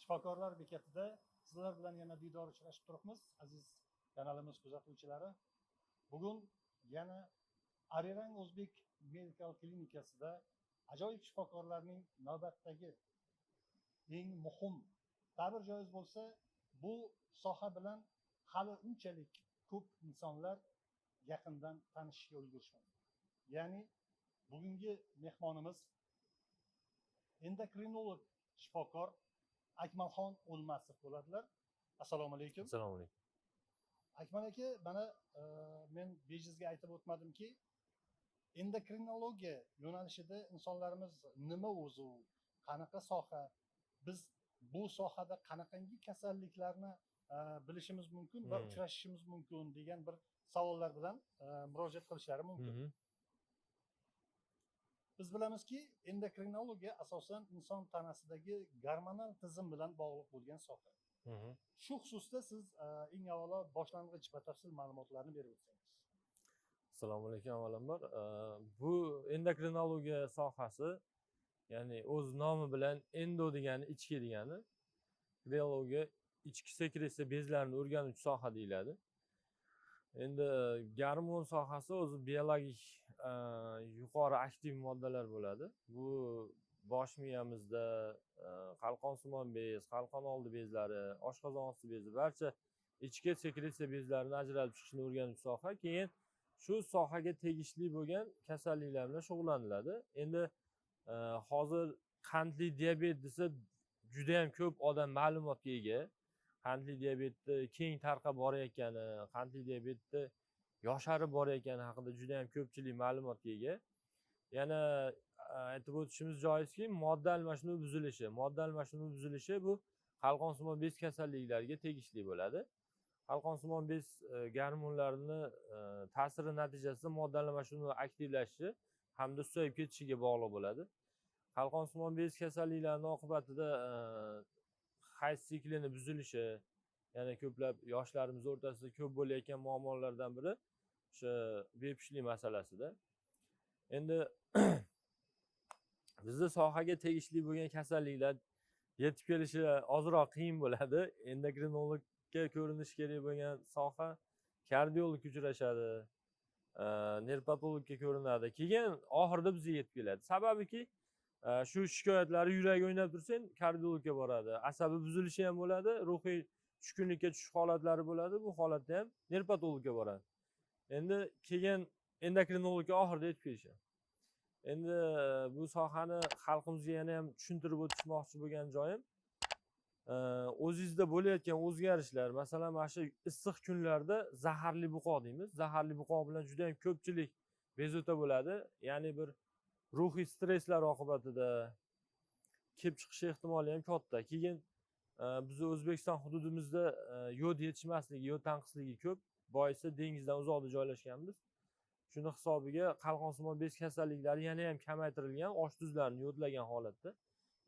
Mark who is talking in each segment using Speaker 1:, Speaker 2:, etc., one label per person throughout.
Speaker 1: shifokorlar bekatida sizlar bilan yana diydor uchrashib turibmiz aziz kanalimiz kuzatuvchilari. Bugun yana arirang o'zbek medikal klinikasida ajoyib shifokorlarning navbatdagi eng muhim ta'bir joiz bo'lsa bu soha bilan hali unchalik ko'p insonlar yaqindan tanishishga ulgurishmadi. Ya'ni bugungi mehmonimiz endokrinolog shifokor akmalxon o'lmasov bo'ladilar assalomu alaykum
Speaker 2: assalomu alaykum
Speaker 1: akmal aka mana e, men bejizga aytib o'tmadimki endokrinologiya yo'nalishida insonlarimiz nima o'zi u qanaqa soha biz bu sohada qanaqangi kasalliklarni e, bilishimiz mumkin va
Speaker 2: Hmm.
Speaker 1: uchrashishimiz mumkin degan bir savollar bilan e, murojaat qilishlari mumkin
Speaker 2: Mhm.
Speaker 1: Biz bilamizki endokrinologiya asosan inson tanasidagi gormonal tizim bilan bog'liq bo'lgan soha. Shu xususda siz e, eng avvalo boshlang'ich batafsil ma'lumotlarni berib o'tsangiz.
Speaker 2: Assalomu alaykum avvalambor. Uh, bu endokrinologiya sohasi ya'ni o'z nomi bilan endo degani ichki degani kriologiya ichki sekresiya bezlarini o'rganuvchi soha deyiladi. Endi gormon sohasi o'zi biologik yuqori aktiv moddalar bo'ladi. Bu bosh miyamizda qalqonsimon bez qalqon oldi bezlari oshqozon osti bezi barcha ichki sekretsiya bezlarini ajratib chiqishni o'rganuvchi soha keyin shu sohaga tegishli bo'lgan kasalliklar bilan shug'ullaniladi. Endi hozir qandli diabet desa judayam ko'p odam ma'lumotga ega. Qandli diabetni keng tarqab borayotgani qandli diabetni yosharib borayotgani haqida juda yam ko'pchilik ma'lumotga ega. Yana aytib o'tishimiz joizki modda almashinuvi buzilishi modda almashinuvi buzilishi bu qalqonsimon bez kasalliklariga tegishli bo'ladi. Qalqonsimon bez e, garmonlarini e, ta'siri natijasida modda almashinuvi aktivlashishi hamda susayib ketishiga bog'liq bo'ladi. Qalqonsimon bez kasalliklarini oqibatida e, hayz siklini buzilishi yana ko'plab yoshlarimiz o'rtasida ko'p bo'layotgan muammolardan biri o'sha bepushtlik masalasida. Endi bizni sohaga tegishli bo'lgan kasalliklar yetib kelishi ozroq qiyin bo'ladi. Endokrinologga ko'rinishi kerak bo'lgan soha kardiolog uchrashadi e, nerpatologga ko'rinadi. Keyin oxirida bizga yetib keladi. Sababiki e, shu shikoyatlari yuragi o'ynab tursa kardiologga boradi. Asabi buzilishi ham bo'ladi ruhiy tushkunlikka tushish holatlari bo'ladi. Bu holatda ham nerpatologga boradi. Endi keyin endokrinologga oxirida yetib kelishadi endi bu sohani xalqimizga yana ham tushuntirib o'tishmoqchi bo'lgan joyim o'zingizda bo'layotgan o'zgarishlar masalan mana shu issiq kunlarda zaharli buqoq deymiz. Zaharli buqoq bilan juda yam ko'pchilik bezovta bo'ladi. Ya'ni bir ruhiy stresslar oqibatida kelib chiqishi ehtimoli ham katta. Keyin bizni o'zbekiston hududimizda yod yetishmasligi yod tanqisligi ko'p. Boisi dengizdan uzoqda joylashganmiz. Shuni hisobiga qalqonsimon bez kasalliklari yana ham kamaytirilgan osh tuzlarni yodlagan holatda.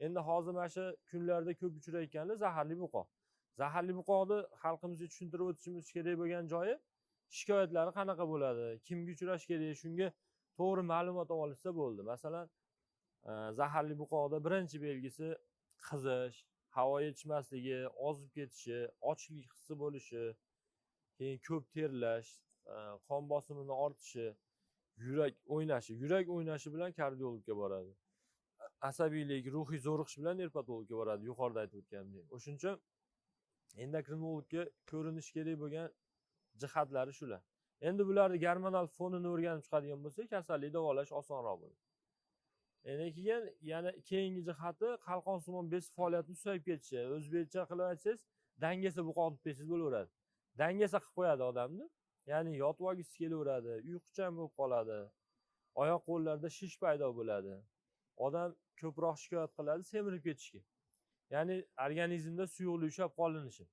Speaker 2: Endi hozir mana shu kunlarda ko'p uchrayotgani zaharli buqoq. Zaharli buqoqni xalqimizga tushuntirib o'tishimiz kerak bo'lgan joyi shikoyatlari qanaqa bo'ladi? Kimga uchrash kerak? Shunga to'g'ri ma'lumot olib olishsa bo'ldi. Masalan e, zaharli buqoqda birinchi belgisi qizish havo yetishmasligi ozib ketishi ochlik hissi bo'lishi keyin ko'p terlash e, qon bosimini ortishi yurak o'ynashi yurak o'ynashi bilan kardiologga boradi. Asabiylik ruhiy zo'riqish bilan nerpatologga boradi yuqorida aytib o'tganimdek. O'shaning uchun endokrinologga ko'rinish kerak bo'lgan jihatlari shular. Endi bularni gormonal fonini o'rganib chiqadigan bo'lsak kasallikni davolash osonroq bo'ladi. Endi keyin yana keyingi jihati qalqonsimon bez faoliyatini susayib ketishi. O'zbekcha qilib aytsangiz dangasa buqoq deb bersangiz bo'laveradi dangasa qilib qo'yadi odamni. Ya'ni yotib olgisi kelaveradi uyquchan bo'lib qoladi oyoq qo'llarda shish paydo bo'ladi. Odam ko'proq shikoyat qiladi semirib ketishga. Ya'ni organizmda suyuqlik ushlab qolinishi.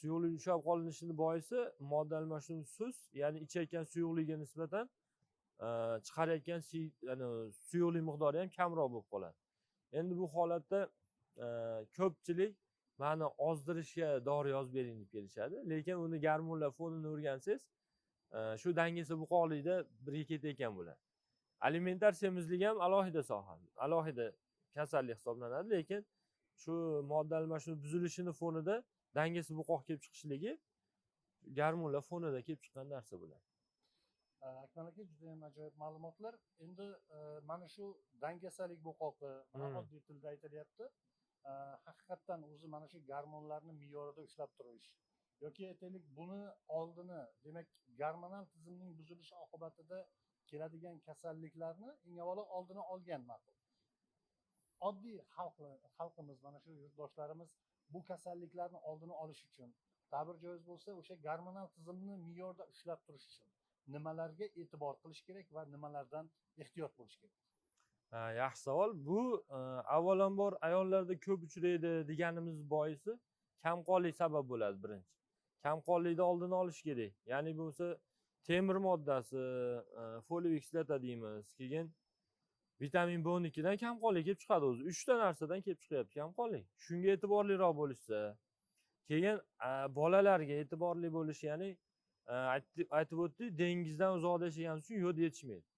Speaker 2: Suyuqlik ushlab qolinishini boisi modda almashinuvi sus ya'ni ichayotgan suyuqligiga nisbatan e, chiqarayotgan ya'ni suyuqlik miqdori ham kamroq bo'lib qoladi. Endi bu holatda e, ko'pchilik mani ozdirishga dori yozib bering deb kelishadi. Lekin uni gormonlar fonini o'rgansangiz e, shu dangasa buqoqlikda birga ketayotgan bo'ladi. Alimentar semizlik ham alohida soha alohida kasallik hisoblanadi. Lekin shu modda almashinuv buzilishini fonida dangasi buqoq kelib chiqishligi garmonlar fonida kelib chiqqan narsa bo'ladi.
Speaker 1: Э, akmal aka judayam ajoyib ma'lumotlar. Endi e, mana shu dangasalik bo'qoqi mana
Speaker 2: Hmm.
Speaker 1: oddiy tilda aytilyapti. e, haqiqatdan o'zi mana shu garmonlarni me'yorida ushlab turish yoki aytaylik buni oldini demak garmonal tizimning buzilishi oqibatida keladigan kasalliklarni eng avvalo oldini olgan ma'qul. Oddiy xalq xalqimiz mana shu yurtdoshlarimiz bu kasalliklarni oldini olish uchun ta'bir joiz bo'lsa o'sha garmonal tizimni me'yorda ushlab turish uchun nimalarga e'tibor qilish kerak va nimalardan ehtiyot bo'lish kerak?
Speaker 2: Э, yaxshi savol. Bu e, avvalambor ayollarda ko'p uchraydi deganimiz boisi kamqonlik sabab bo'ladi birinchi. Kamqonlikni oldini olish kerak. Ya'ni bo'lsa temir moddasi e, foliy kislota deymiz. Keyin vitamin b o'n ikkidan kamqonlik kelib chiqadi o'zi. Uchta narsadan kelib chiqyapti kamqonlik. Shunga e'tiborliroq bo'lishsa keyin e, bolalarga e'tiborli bo'lish ya'ni e, aytib o'tdik dengizdan uzoqda yashaganimiz uchun yod yetishmaydi.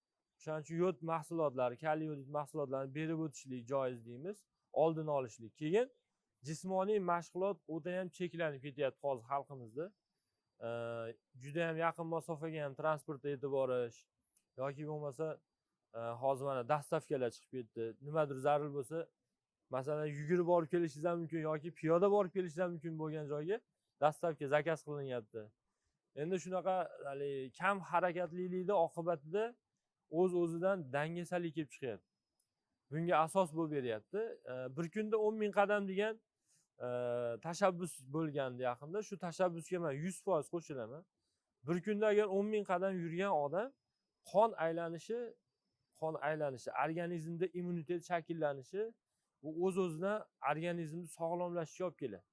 Speaker 2: O'shaning uchun yod mahsulotlari kaliy yodid mahsulotlarini berib o'tishlik joiz deymiz. Oldini olishlik. Keyin jismoniy mashg'ulot o'tayam cheklanib ketyapti hozir xalqimizda. Juda judayam yaqin masofaga ham transportda yetib borish yoki bo'lmasa hozir mana dastavkalar chiqib ketdi. Nimadir zarur bo'lsa masalan yugurib borib kelishingiz ham mumkin yoki piyoda borib kelishingiz ham mumkin bo'lgan joyga dastavka zakaz qilinyapti. Endi shunaqa haligi kam harakatlilikni oqibatida o'z o'zidan dangasalik kelib chiqyapti. Bunga asos bo'lib beryapti. E, bir kunda o'n ming qadam degan e, tashabbus bo'lgandi yaqinda. Shu tashabbusga man yuz foiz qo'shilaman. Bir kunda agar o'n ming qadam yurgan odam qon aylanishi qon aylanishi organizmda immunitet shakllanishi bu o'z o'zidan organizmni sog'lomlashishiga olib keladi.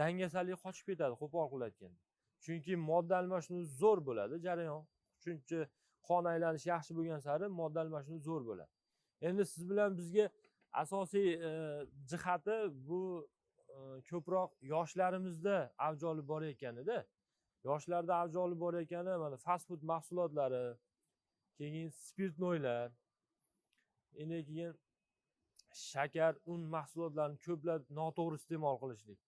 Speaker 2: Dangasalik qochib ketadi qo'pol qilib aytganda chunki modda almashinuvi zo'r bo'ladi jarayon. Shuncha qon aylanishi yaxshi bo'lgan sari modda almashinuv zo'r bo'ladi. Endi siz bilan bizga asosiy e, jihati bu e, ko'proq yoshlarimizda avj olib borayotganida yoshlarda avj olib borayotgani mana fast food mahsulotlari keyin spirtnoylar endi keyin shakar un mahsulotlarini ko'plab noto'g'ri iste'mol qilishlik.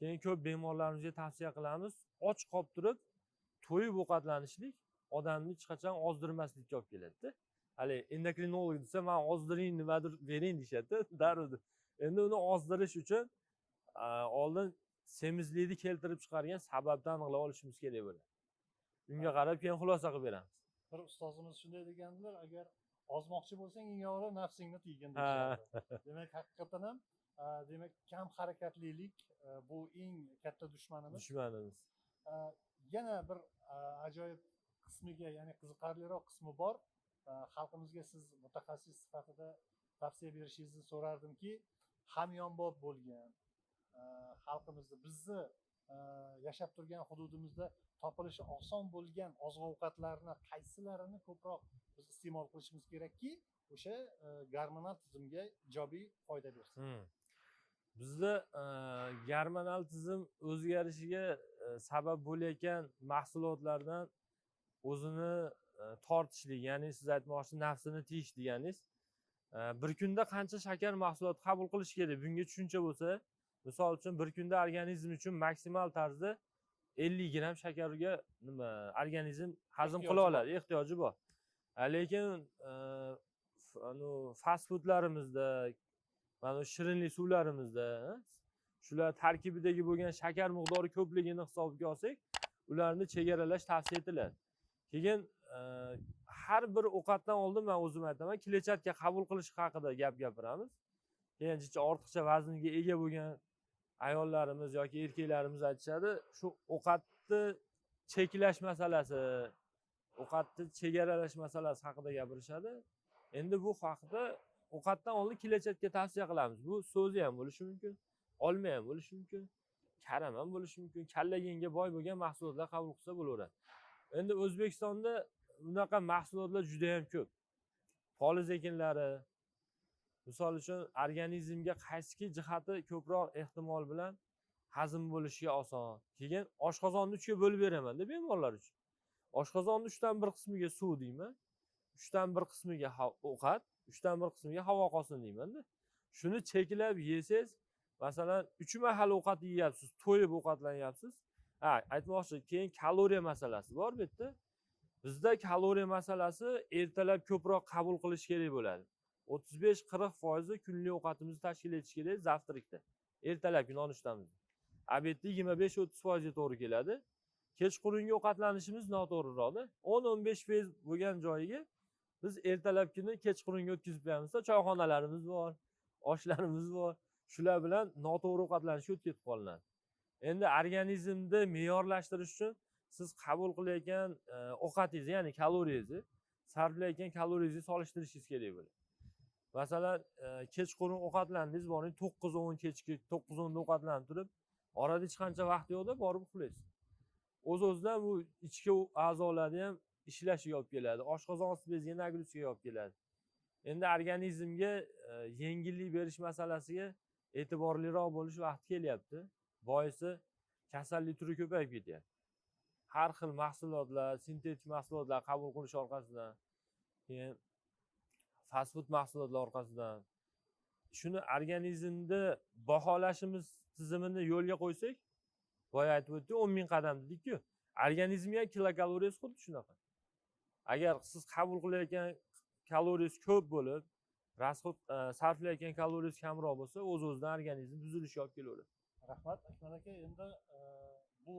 Speaker 2: Keyin ko'p bemorlarimizga tavsiya qilamiz och qolib turib to'yib ovqatlanishlik. Odamni hech qachon ozdirmaslikka olib keladida. Haligi endokrinolog desa man ozdiring nimadir bering deyishadida darrov endi uni ozdirish uchun oldin semizlikni keltirib chiqargan sababni aniqlab olishimiz kerak bo'ladi. Unga qarab keyin xulosa qilib beramiz.
Speaker 1: Bir ustozimiz shunday degandilar agar ozmoqchi bo'lsang eng avvalo nafsingni tiygin demak haqiqatdan ham demak kam harakatlilik a, bu eng katta dushmanimiz.
Speaker 2: Dushmanimiz.
Speaker 1: Yana bir ajoyib qismiga ya'ni qiziqarliroq qismi bor. Xalqimizga siz mutaxassis sifatida tavsiya berishingizni so'rardimki hamyonbop bo'lgan xalqimizni bizni yashab turgan hududimizda topilishi oson bo'lgan oziq ovqatlarni qaysilarini ko'proq biz iste'mol qilishimiz kerakki o'sha gormonal tizimga ijobiy foyda bersin.
Speaker 2: Hmm. Bizda gormonal tizim o'zgarishiga sabab bo'layotgan mahsulotlardan o'zini e, tortishlik ya'ni siz aytmoqchi nafsini tiyish deganingiz E, bir kunda qancha shakar mahsuloti qabul qilish kerak? Bunga tushuncha bo'lsa misol uchun bir kunda organizm uchun maksimal tarzda ellik gramm shakarga nima organizm hazm qila oladi ehtiyoji bor. Lekin e, fast foodlarimizda mana shu shirinlik suvlarimizda shular tarkibidagi bo'lgan shakar miqdori ko'pligini hisobga olsak ularni chegaralash tavsiya etiladi keyin e, har bir ovqatdan oldin man o'zim aytaman kletchatka qabul qilish haqida gap gapiramiz. Keyincha ortiqcha vaznga ega bo'lgan ayollarimiz yoki erkaklarimiz aytishadi shu ovqatni cheklash masalasi ovqatni chegaralash masalasi haqida gapirishadi. Endi bu haqida ovqatdan oldin kletchatka tavsiya qilamiz. Bu so'zi ham bo'lishi mumkin olma ham bo'lishi mumkin karam ham bo'lishi mumkin kallaginga boy bo'lgan mahsulotlar qabul qilsa bo'laveradi. Endi o'zbekistonda bunaqa mahsulotlar juda yam ko'p. Poliz ekinlari misol uchun organizmga qaysiki jihati ko'proq ehtimol bilan hazm bo'lishiga oson. Keyin oshqozonni uchga bo'lib beramanda bemorlar uchun. Oshqozonni uchdan bir qismiga suv deyman uchdan bir qismiga ovqat uchdan bir qismiga havo qolsin deymanda shuni cheklab yesangiz masalan uch mahal ovqat yeyapsiz to'yib ovqatlanyapsiz ha aytmoqchi keyin kaloriya masalasi bor bu yerda. Bizda kaloriya masalasi ertalab ko'proq qabul qilish kerak bo'ladi. O'ttiz besh qirq foizi kunlik ovqatimizni tashkil etish kerak zavtrikda ertalabki nonushtamizda obedda yigirma besh o'ttiz foizga to'g'ri keladi. Kechqurungi ovqatlanishimiz noto'g'riroqda o'n o'n besh foiz bo'lgan joyiga biz ertalabkini kechqurunga o'tkazib qo'yamizda. Choyxonalarimiz bor oshlarimiz bor. Shular bilan noto'g'ri ovqatlanishga o'tib ketib qolinadi. Endi organizmni me'yorlashtirish uchun siz qabul qilayotgan e, ovqatingizni ya'ni kaloriyangizni sarflayotgan kaloriyangizni solishtirishingiz kerak bo'ladi masalan e, kechqurun ovqatlandingiz boring to'qqiz o'n kechki to'qqiz o'nda ovqatlanib turib orada hech qancha vaqt yo'qda borib uxlaysiz o'z o'zidan bu ichki a'zolarni ham ishlashiga olib keladi oshqozon osti beziga nagruskaga olib keladi. Endi organizmga e, yengillik berish masalasiga e'tiborliroq bo'lish vaqti kelyapti. Boisi kasallik turi ko'payib ketyapti har xil mahsulotlar sintetik mahsulotlar qabul qilish orqasidan keyin fast food mahsulotlar orqasidan. Shuni organizmni baholashimiz tizimini yo'lga qo'ysak boya aytib o'tdik o'n ming qadam dedikku organizmga ham kilokaloriyasi xuddi shunaqa. Agar siz qabul qilayotgan kaloriyangiz ko'p bo'lib расход e, sarflayotgan kaloriyangiz kamroq bo'lsa o'z o'zidan organizm buzilishiga olib kelaveradi
Speaker 1: rahmat akmal aka. Endi e, bu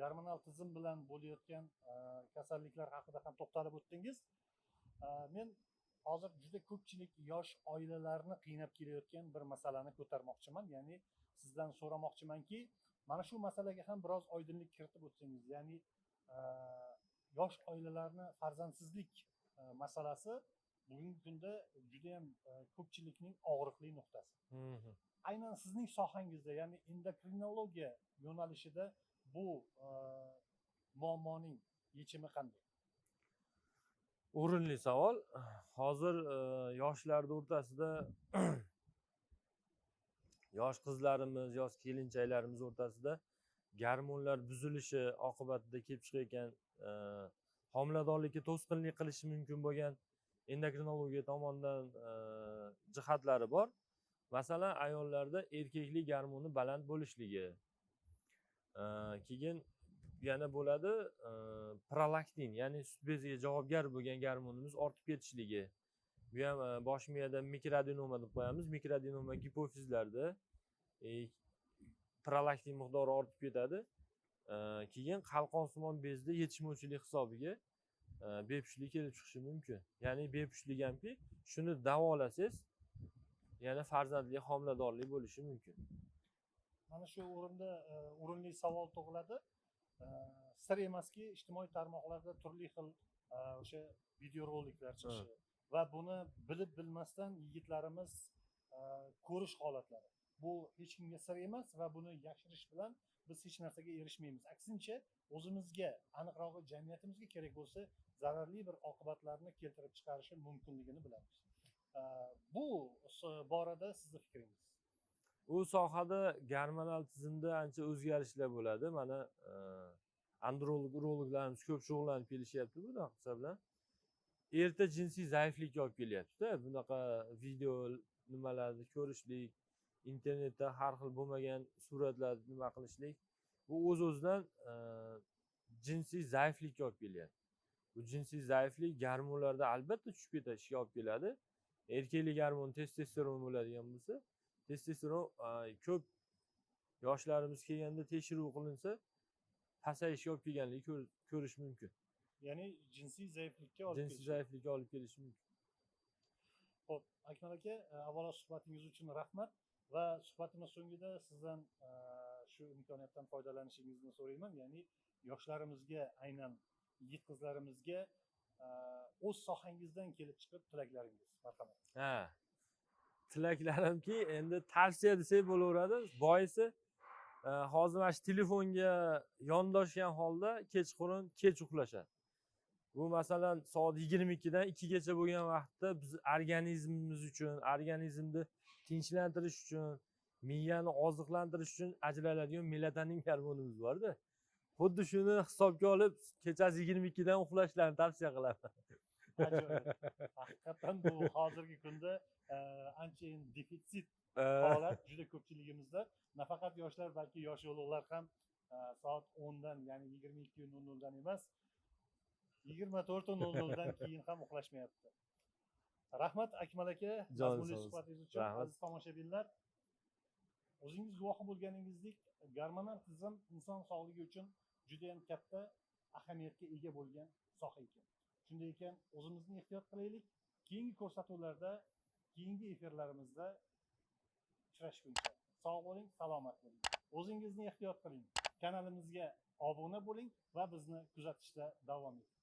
Speaker 1: gormonal tizim bilan bo'layotgan e, kasalliklar haqida ham to'xtalib o'tdingiz. E, men hozir juda ko'pchilik yosh oilalarni qiynab kelayotgan bir masalani ko'tarmoqchiman. Ya'ni sizdan so'ramoqchimanki mana shu masalaga ham biroz oydinlik kiritib o'tsangiz ya'ni yosh oilalarni farzandsizlik masalasi bugungi kunda judayam ko'pchilikning og'riqli nuqtasi. Aynan sizning sohangizda ya'ni endokrinologiya yo'nalishida bu e, muammoning yechimi qanday?
Speaker 2: O'rinli savol. Hozir e, yoshlarni o'rtasida yosh qizlarimiz yosh kelinchaklarimiz o'rtasida garmonlar buzilishi oqibatida kelib chiqayotgan e, homiladorlikka to'sqinlik qilishi mumkin bo'lgan endokrinologiya tomonidan e, jihatlari bor. Masalan ayollarda erkaklik gormoni baland bo'lishligi. Keyin yana bo'ladi prolaktin ya'ni sut beziga javobgar bo'lgan gormonimiz ortib ketishligi. Bu ham bosh miyada mikroadenoma deb qo'yamiz. Mikroadenoma gipofizlarda e, prolaktin miqdori ortib ketadi. Keyin qalqonsimon bezda yetishmovchilik hisobiga bepushtlik kelib chiqishi mumkin. Ya'ni bepushtlik hamki shuni davolasangiz yana farzandli homiladorlik bo'lishi mumkin.
Speaker 1: Mana shu o'rinda e, o'rinli savol tug'iladi. E, sir emaski ijtimoiy tarmoqlarda turli xil e, o'sha videoroliklar chiqishi va buni bilib bilmasdan yigitlarimiz ko'rish holatlari. Bu hech kimga sir emas va buni yashirish bilan biz hech narsaga erishmaymiz. Aksincha o'zimizga aniqrog'i jamiyatimizga kerak bo'lsa zararli bir oqibatlarni keltirib chiqarishi mumkinligini bilamiz bu borada sizni fikringiz
Speaker 2: u sohada gormonal tizimda ancha o'zgarishlar bo'ladi. Mana э, androlog urologlarimiz ko'p shug'ullanib kelishyapti bunaqa narsa bilan. Erta jinsiy zaiflikka olib kelyaptida. Bunaqa video nimalarni ko'rishlik internetda har xil bo'lmagan suratlarni nima qilishlik bu o'z o'zidan э, jinsiy zaiflikka olib kelyapti. Bu jinsiy zaiflik garmonlarda albatta tushib ketishiga olib keladi. Erkaklik gormoni testosteron bo'ladigan bo'lsa testosteron ko'p yoshlarimiz kelganda tekshiruv qilinsa pasayishga olib kelganligi ko'r- ko'rish mumkin.
Speaker 1: Ya'ni jinsiy zaiflikka olib
Speaker 2: jinsiy zaiflikka olib kelishi mumkin.
Speaker 1: Ho'p, Akmal aka, e, avvalo suhbatingiz uchun rahmat va suhbatimiz so'ngida sizdan e, shu imkoniyatdan foydalanishingizni so'rayman. Ya'ni yoshlarimizga, aynan yigit qizlarimizga o'z sohangizdan kelib chiqib tilaklaringiz. Marhamat.
Speaker 2: ha tilaklarimki endi tavsiya desak bo'laveradi boisi hozir mana shu telefonga yondoshgan holda kechqurun kech uxlashadi bu masalan soat yigirma ikkidan ikkigacha bo'lgan vaqtda biz organizmimiz uchun organizmni tinchlantirish uchun miyani oziqlantirish uchun ajraladigan melatonin gormonimiz borda xuddi shuni hisobga olib kechasi yigirma ikkidan uxlashlarini tavsiya qilaman.
Speaker 1: Ajoyib. Haqiqatdan bu hozirgi kunda e, anchayin defitsit
Speaker 2: E,
Speaker 1: holat juda ko'pchiligimizda. Yosh ulug'lar ham e, soat o'ndan ya'ni yigirma ikki nol noldan emas yigirma to'rtu nol noldan keyin ham uxlashmayapti. Rahmat akmal aka mazmunli suhbatingiz uchun aziz tomoshabinlar o'zingiz guvohi bo'lganingizdek gormonal tizim inson sog'ligi uchun judayam katta ahamiyatga ega bo'lgan soha ekan. Shunday ekan o'zimizni ehtiyot qilaylik. Keyingi ko'rsatuvlarda keyingi efirlarimizda uchrashguncha sog' bo'ling salomat bo'ling. O'zingizni ehtiyot qiling. Kanalimizga obuna bo'ling va bizni kuzatishda davom eting